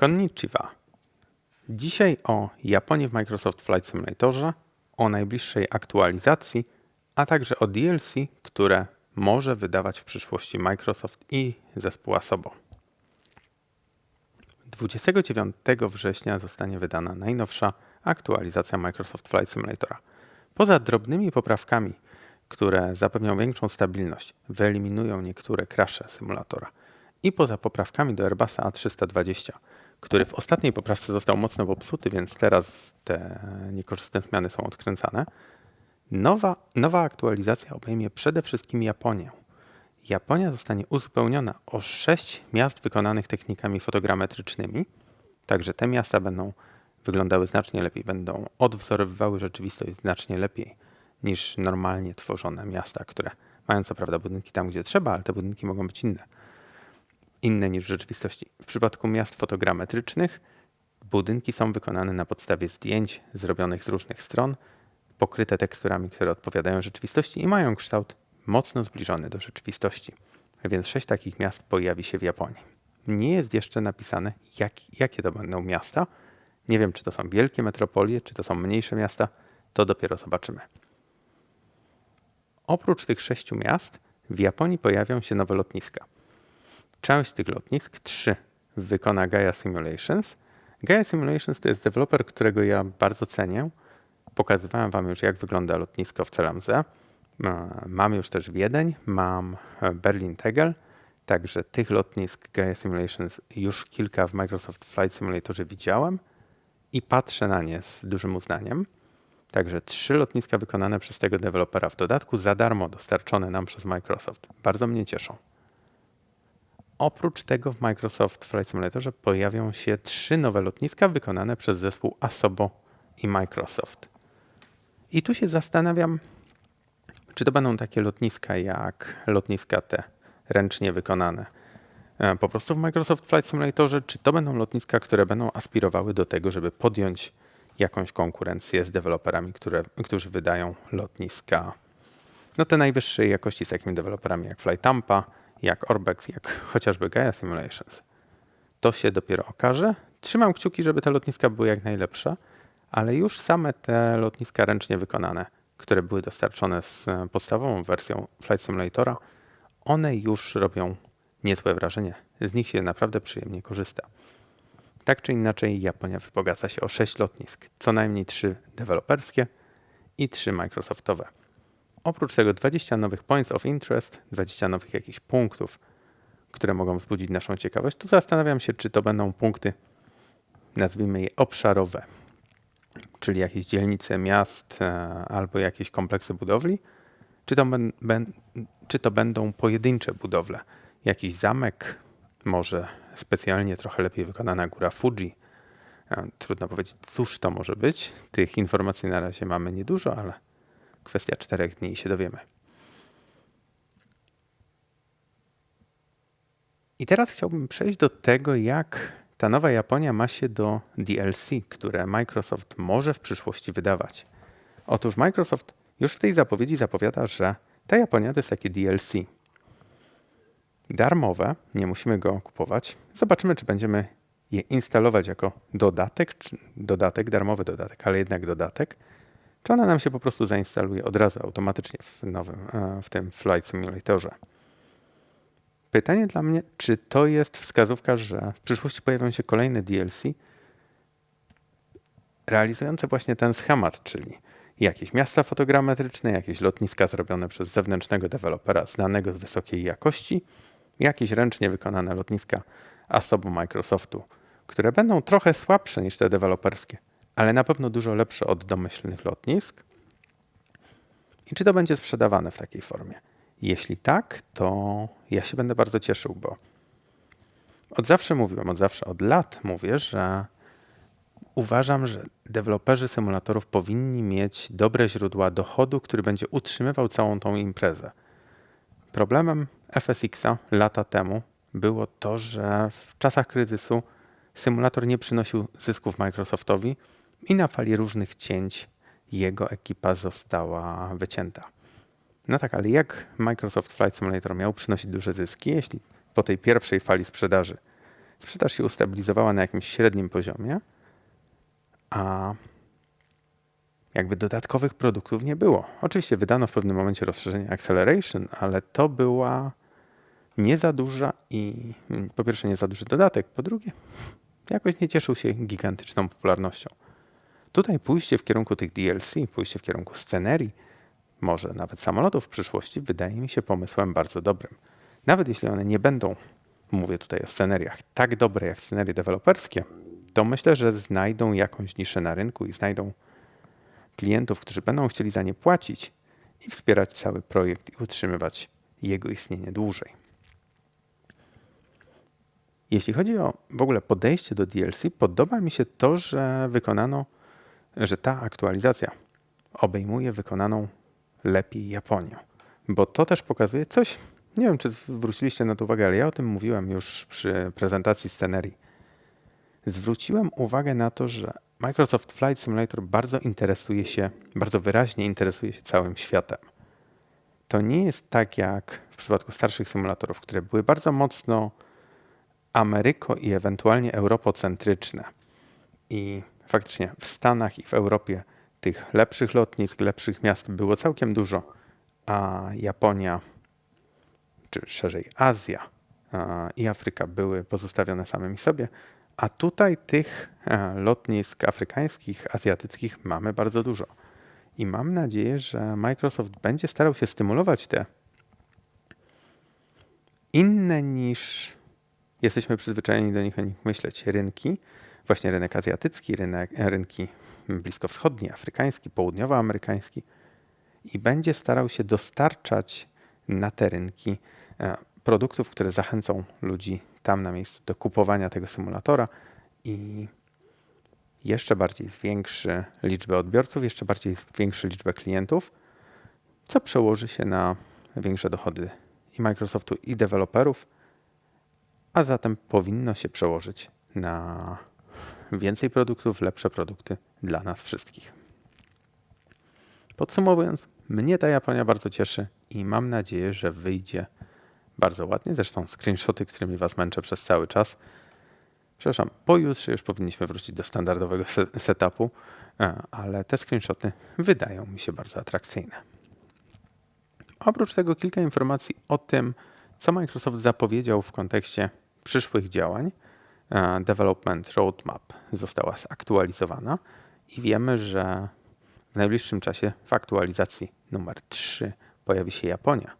Konnichiwa. Dzisiaj o Japonii w Microsoft Flight Simulatorze, o najbliższej aktualizacji, a także o DLC, które może wydawać w przyszłości Microsoft i zespół Asobo. 29 września zostanie wydana najnowsza aktualizacja Microsoft Flight Simulatora. Poza drobnymi poprawkami, które zapewnią większą stabilność, wyeliminują niektóre krasze symulatora i poza poprawkami do Airbusa A320, który w ostatniej poprawce został mocno popsuty, więc teraz te niekorzystne zmiany są odkręcane, nowa, nowa aktualizacja obejmie przede wszystkim Japonię. Japonia zostanie uzupełniona o sześć miast wykonanych technikami fotogrametrycznymi, także te miasta będą wyglądały znacznie lepiej, będą odwzorowywały rzeczywistość znacznie lepiej niż normalnie tworzone miasta, które mają co prawda budynki tam, gdzie trzeba, ale te budynki mogą być inne. Inne niż w rzeczywistości. W przypadku miast fotogrametrycznych budynki są wykonane na podstawie zdjęć zrobionych z różnych stron, pokryte teksturami, które odpowiadają rzeczywistości i mają kształt mocno zbliżony do rzeczywistości. Więc sześć takich miast pojawi się w Japonii. Nie jest jeszcze napisane, jak, jakie to będą miasta. Nie wiem, czy to są wielkie metropolie, czy to są mniejsze miasta. To dopiero zobaczymy. Oprócz tych sześciu miast w Japonii pojawią się nowe lotniska. Część tych lotnisk, trzy, wykona Gaia Simulations. Gaia Simulations to jest deweloper, którego ja bardzo cenię. Pokazywałem Wam już, jak wygląda lotnisko w Celamze. Mam już też Wiedeń, mam Berlin Tegel, także tych lotnisk Gaia Simulations już kilka w Microsoft Flight Simulatorze widziałem i patrzę na nie z dużym uznaniem. Także trzy lotniska wykonane przez tego dewelopera w dodatku za darmo dostarczone nam przez Microsoft. Bardzo mnie cieszą. Oprócz tego w Microsoft Flight Simulatorze pojawią się trzy nowe lotniska wykonane przez zespół Asobo i Microsoft. I tu się zastanawiam, czy to będą takie lotniska jak lotniska te ręcznie wykonane po prostu w Microsoft Flight Simulatorze, czy to będą lotniska, które będą aspirowały do tego, żeby podjąć jakąś konkurencję z deweloperami, które, którzy wydają lotniska no te najwyższej jakości z takimi deweloperami jak FlyTampa, jak Orbex, jak chociażby Gaia Simulations. To się dopiero okaże. Trzymam kciuki, żeby te lotniska były jak najlepsze, ale już same te lotniska ręcznie wykonane, które były dostarczone z podstawową wersją Flight Simulatora, one już robią niezłe wrażenie. Z nich się naprawdę przyjemnie korzysta. Tak czy inaczej, Japonia wzbogaca się o 6 lotnisk, co najmniej 3 deweloperskie i 3 Microsoftowe. Oprócz tego 20 nowych points of interest, 20 nowych jakichś punktów, które mogą wzbudzić naszą ciekawość. Tu zastanawiam się, czy to będą punkty, nazwijmy je obszarowe, czyli jakieś dzielnice miast e, albo jakieś kompleksy budowli, czy to, ben, ben, czy to będą pojedyncze budowle, jakiś zamek, może specjalnie trochę lepiej wykonana góra Fuji. E, trudno powiedzieć, cóż to może być. Tych informacji na razie mamy niedużo, ale kwestia czterech dni i się dowiemy. I teraz chciałbym przejść do tego, jak ta nowa Japonia ma się do DLC, które Microsoft może w przyszłości wydawać. Otóż Microsoft już w tej zapowiedzi zapowiada, że ta Japonia to jest takie DLC. Darmowe, nie musimy go kupować. Zobaczymy, czy będziemy je instalować jako dodatek, dodatek, darmowy dodatek, ale jednak dodatek, czy ona nam się po prostu zainstaluje od razu automatycznie w nowym, e, w tym Flight Simulatorze. Pytanie dla mnie, czy to jest wskazówka, że w przyszłości pojawią się kolejne DLC realizujące właśnie ten schemat, czyli jakieś miasta fotogrametryczne, jakieś lotniska zrobione przez zewnętrznego dewelopera znanego z wysokiej jakości, jakieś ręcznie wykonane lotniska Asobo Microsoftu, które będą trochę słabsze niż te deweloperskie, ale na pewno dużo lepsze od domyślnych lotnisk. I czy to będzie sprzedawane w takiej formie? Jeśli tak, to ja się będę bardzo cieszył, bo od zawsze mówiłem, od zawsze, od lat mówię, że uważam, że deweloperzy symulatorów powinni mieć dobre źródła dochodu, który będzie utrzymywał całą tą imprezę. Problemem FSX-a lata temu było to, że w czasach kryzysu symulator nie przynosił zysków Microsoftowi i na fali różnych cięć jego ekipa została wycięta. No tak, ale jak Microsoft Flight Simulator miał przynosić duże zyski, jeśli po tej pierwszej fali sprzedaży Sprzedaż się ustabilizowała na jakimś średnim poziomie, a jakby dodatkowych produktów nie było. Oczywiście wydano w pewnym momencie rozszerzenie Acceleration, ale to była nie za duża i po pierwsze nie za duży dodatek, po drugie jakoś nie cieszył się gigantyczną popularnością. Tutaj pójście w kierunku tych DLC, pójście w kierunku scenerii, może nawet samolotów w przyszłości, wydaje mi się pomysłem bardzo dobrym. Nawet jeśli one nie będą, mówię tutaj o sceneriach, tak dobre jak scenerie deweloperskie, to myślę, że znajdą jakąś niszę na rynku i znajdą klientów, którzy będą chcieli za nie płacić i wspierać cały projekt i utrzymywać jego istnienie dłużej. Jeśli chodzi o w ogóle podejście do DLC, podoba mi się to, że wykonano, że ta aktualizacja obejmuje wykonaną lepiej Japonię. Bo to też pokazuje coś, nie wiem czy zwróciliście na to uwagę, ale ja o tym mówiłem już przy prezentacji scenerii. Zwróciłem uwagę na to, że Microsoft Flight Simulator bardzo interesuje się, bardzo wyraźnie interesuje się całym światem. To nie jest tak jak w przypadku starszych symulatorów, które były bardzo mocno Ameryko i ewentualnie europocentryczne. I faktycznie w Stanach i w Europie tych lepszych lotnisk, lepszych miast było całkiem dużo, a Japonia, czy szerzej Azja i Afryka były pozostawione samymi sobie, a tutaj tych e, lotnisk afrykańskich, azjatyckich mamy bardzo dużo. I mam nadzieję, że Microsoft będzie starał się stymulować te inne niż jesteśmy przyzwyczajeni do nich, o nich myśleć rynki, właśnie rynek azjatycki, rynek, rynki bliskowschodni, afrykański, południowoamerykański i będzie starał się dostarczać na te rynki e, produktów, które zachęcą ludzi tam na miejscu do kupowania tego symulatora i jeszcze bardziej zwiększy liczbę odbiorców, jeszcze bardziej zwiększy liczbę klientów, co przełoży się na większe dochody i Microsoftu, i deweloperów, a zatem powinno się przełożyć na więcej produktów, lepsze produkty dla nas wszystkich. Podsumowując, mnie ta Japonia bardzo cieszy i mam nadzieję, że wyjdzie bardzo ładnie. Zresztą screenshoty, którymi Was męczę przez cały czas. Przepraszam, pojutrze już powinniśmy wrócić do standardowego setupu, e, ale te screenshoty wydają mi się bardzo atrakcyjne. Oprócz tego kilka informacji o tym, co Microsoft zapowiedział w kontekście przyszłych działań. E, development Roadmap została zaktualizowana i wiemy, że w najbliższym czasie w aktualizacji numer 3 pojawi się Japonia.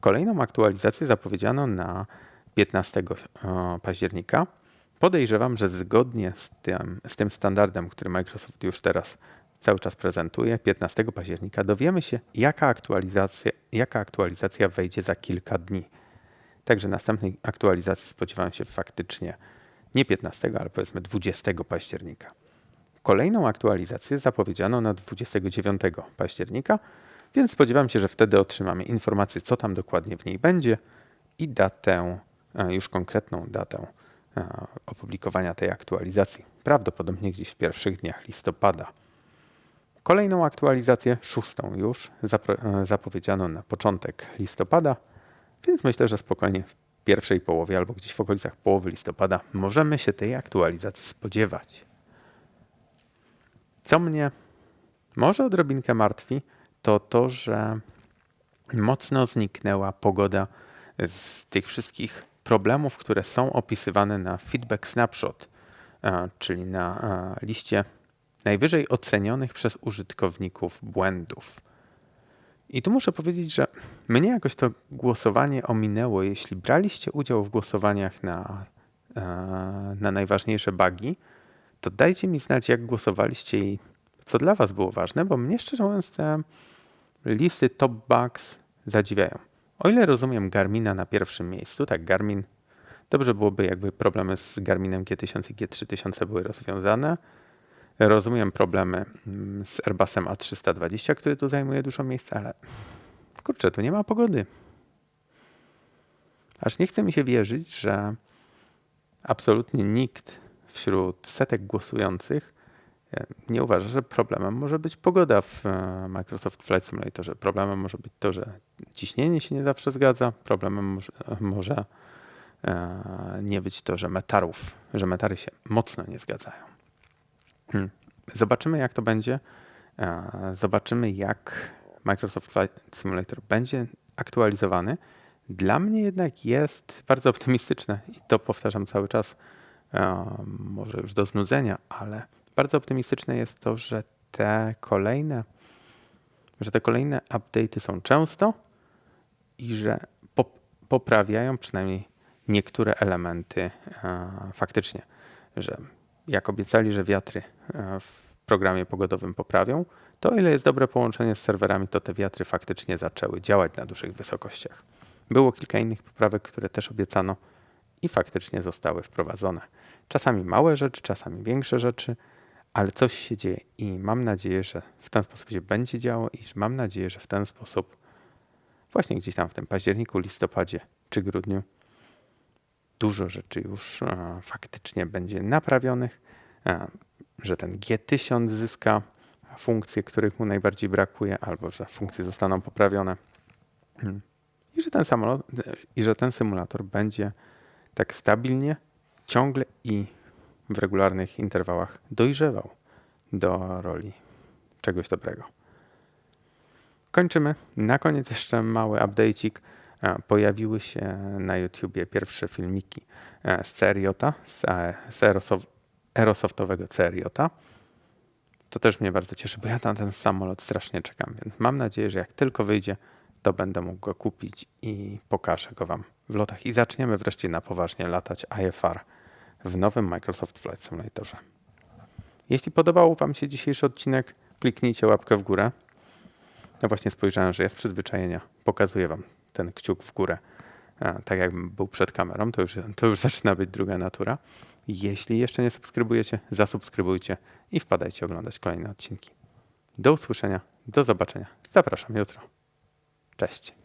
Kolejną aktualizację zapowiedziano na 15 e, października. Podejrzewam, że zgodnie z tym, z tym standardem, który Microsoft już teraz cały czas prezentuje, 15 października dowiemy się, jaka aktualizacja, jaka aktualizacja wejdzie za kilka dni. Także następnej aktualizacji spodziewałem się faktycznie nie 15, ale powiedzmy 20 października. Kolejną aktualizację zapowiedziano na 29 października, więc spodziewam się, że wtedy otrzymamy informację, co tam dokładnie w niej będzie i datę, e, już konkretną datę e, opublikowania tej aktualizacji. Prawdopodobnie gdzieś w pierwszych dniach listopada. Kolejną aktualizację, szóstą już, e, zapowiedziano na początek listopada, więc myślę, że spokojnie w pierwszej połowie albo gdzieś w okolicach połowy listopada możemy się tej aktualizacji spodziewać. Co mnie może odrobinkę martwi, to to, że mocno zniknęła pogoda z tych wszystkich problemów, które są opisywane na Feedback Snapshot, czyli na liście najwyżej ocenionych przez użytkowników błędów. I tu muszę powiedzieć, że mnie jakoś to głosowanie ominęło. Jeśli braliście udział w głosowaniach na, e, na najważniejsze bugi, to dajcie mi znać, jak głosowaliście i co dla Was było ważne, bo mnie szczerze mówiąc te listy top bugs zadziwiają. O ile rozumiem Garmina na pierwszym miejscu, tak Garmin, dobrze byłoby jakby problemy z Garminem G1000 i G3000 były rozwiązane, Rozumiem problemy mm, z Airbusem A320, który tu zajmuje dużo miejsca, ale kurczę, tu nie ma pogody. Aż nie chce mi się wierzyć, że absolutnie nikt wśród setek głosujących e, nie uważa, że problemem może być pogoda w e, Microsoft Flight Simulatorze. Problemem może być to, że ciśnienie się nie zawsze zgadza. Problemem może, może e, nie być to, że metarów, że metary się mocno nie zgadzają. Hmm. Zobaczymy, jak to będzie. E, Zobaczymy, jak Microsoft Flight Simulator będzie aktualizowany. Dla mnie jednak jest bardzo optymistyczne i to powtarzam cały czas, e, może już do znudzenia, ale bardzo optymistyczne jest to, że te kolejne, że te kolejne update'y są często i że pop- poprawiają przynajmniej niektóre elementy e, faktycznie, że jak obiecali, że wiatry e, w programie pogodowym poprawią, to ile jest dobre połączenie z serwerami, to te wiatry faktycznie zaczęły działać na dużych wysokościach. Było kilka innych poprawek, które też obiecano i faktycznie zostały wprowadzone. Czasami małe rzeczy, czasami większe rzeczy, ale coś się dzieje i mam nadzieję, że w ten sposób się będzie działo i że mam nadzieję, że w ten sposób właśnie gdzieś tam w tym październiku, listopadzie czy grudniu dużo rzeczy już e, faktycznie będzie naprawionych, e, że ten G1000 zyska funkcje, których mu najbardziej brakuje, albo że funkcje zostaną poprawione. Hmm. I że ten samolot, i że ten symulator będzie tak stabilnie, ciągle i w regularnych interwałach dojrzewał do roli czegoś dobrego. Kończymy. Na koniec jeszcze mały update'ik. Pojawiły się na YouTubie pierwsze filmiki e, z Seriota, z, e, aerosoftowego Seriota. To też mnie bardzo cieszy, bo ja na ten samolot strasznie czekam, więc mam nadzieję, że jak tylko wyjdzie, to będę mógł go kupić i pokażę go Wam w lotach. I zaczniemy wreszcie na poważnie latać IFR w nowym Microsoft Flight Simulatorze. Jeśli podobał Wam się dzisiejszy odcinek, kliknijcie łapkę w górę. Ja właśnie spojrzałem, że z przyzwyczajenia pokazuję Wam ten kciuk w górę, tak jakbym był przed kamerą, to już, to już zaczyna być druga natura. Jeśli jeszcze nie subskrybujecie, zasubskrybujcie i wpadajcie oglądać kolejne odcinki. Do usłyszenia, do zobaczenia. Zapraszam jutro. Cześć.